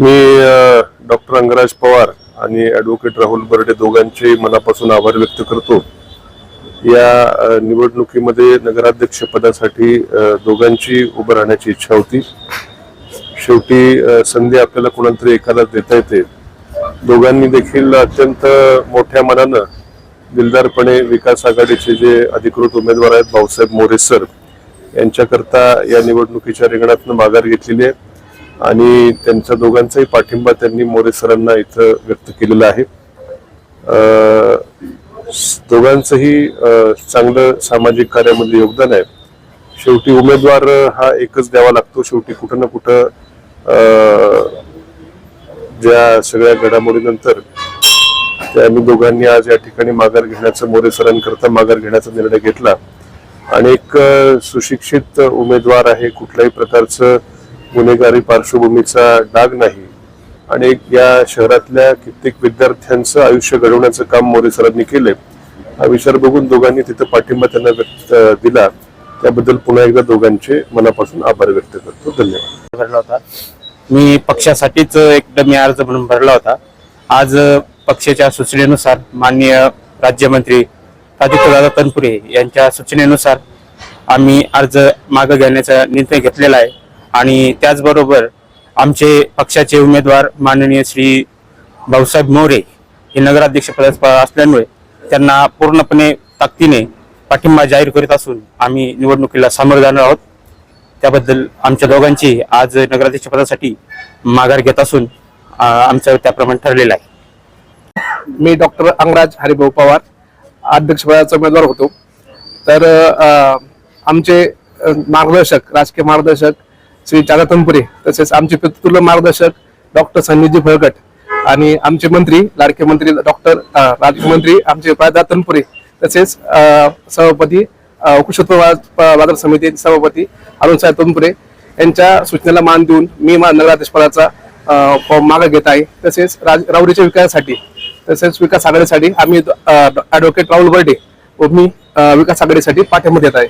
मी doctor Angraj Pawar आणि advocate Rahul Barde दोघांचे मनापासून आभार व्यक्त करतो. या निवडणुकीमध्ये नगराध्यक्ष पदासाठी दोघांची उभं राहण्याची इच्छा होती. शेवटी संधी आपल्याला कोणाला तरी एकाला देता येते. दोघांनी देखील अत्यंत मोठ्या मनानं दिलदारपणे विकास आघाडीचे जे अधिकृत उमेदवार आहेत भाऊसाहेब मोरे सर यांच्याकरता या निवडणुकीच्या रिंगणातनं माघार घेतलेली आहे. आणि त्यांच्या दोघांचाही पाठिंबा त्यांनी मोरे सरांना इथं व्यक्त केलेला आहे. दोघांचंही चांगलं सामाजिक कार्यामध्ये योगदान आहे. शेवटी उमेदवार हा एकच द्यावा लागतो. शेवटी कुठं ना कुठं ज्या सगळ्या घडामोडीनंतर त्या आम्ही दोघांनी आज या ठिकाणी माघार घेण्याचा मोरे सरांकरता माघार घेण्याचा निर्णय घेतला. आणि एक सुशिक्षित उमेदवार आहे कुठल्याही प्रकारचं गुन्हेगारी पार्श्वभूमीचा डाग नाही आणि या शहरातल्या कित्येक विद्यार्थ्यांचं आयुष्य घडवण्याचं काम मोरे सरांनी केले हा विचार बघून दोघांनी तिथं पाठिंबा त्यांना व्यक्त दिला. त्याबद्दल पुन्हा एकदा दोघांचे मनापासून आभार व्यक्त करतो. धन्यवाद. भरला होता. मी पक्षासाठीच एकदम मी अर्ज म्हणून भरला होता. आज पक्षाच्या सूचनेनुसार माननीय राज्यमंत्री दादा तनपुरे यांच्या सूचनेनुसार आम्ही अर्ज मागे घेण्याचा निर्णय घेतलेला आहे. आणि त्याचबरोबर आमचे पक्षाचे उमेदवार माननीय श्री भाऊसाहेब मोरे हे नगराध्यक्ष पद असल्यामुळे त्यांना पूर्णपणे ताकदीने पाठिंबा जाहीर करीत असून आम्ही निवडणुकीला सामोरे जाणार आहोत. त्याबद्दल आमच्या दोघांची आज नगराध्यक्ष पदासाठी माघार घेत असून आमचं त्याप्रमाणे ठरलेलं आहे. मी डॉक्टर अंगराज हरिभाऊ पवार अध्यक्षपदाचा उमेदवार होतो. तर आमचे मार्गदर्शक राजकीय मार्गदर्शक श्री चादा तसेच आमचे पितृत्व मार्गदर्शक डॉक्टर सन्निधी फळकट आणि आमचे मंत्री लाडके मंत्री डॉक्टर राज्यमंत्री आमचे प्रदा तनपुरे तसेच सभापती अ, बाजार समिती सभापती अरुण साहेब तनपुरे यांच्या सूचनेला मान देऊन मी मा- नगराध्यक्षपदाचा अ, फॉर्म मागे घेत आहे. तसेच राज- राऊरीच्या विकासासाठी तसेच विकास आघाडीसाठी आम्ही ॲडव्होकेट राहुल बर्डे व मी विकास आघाडीसाठी पाठिंबा देत आहे.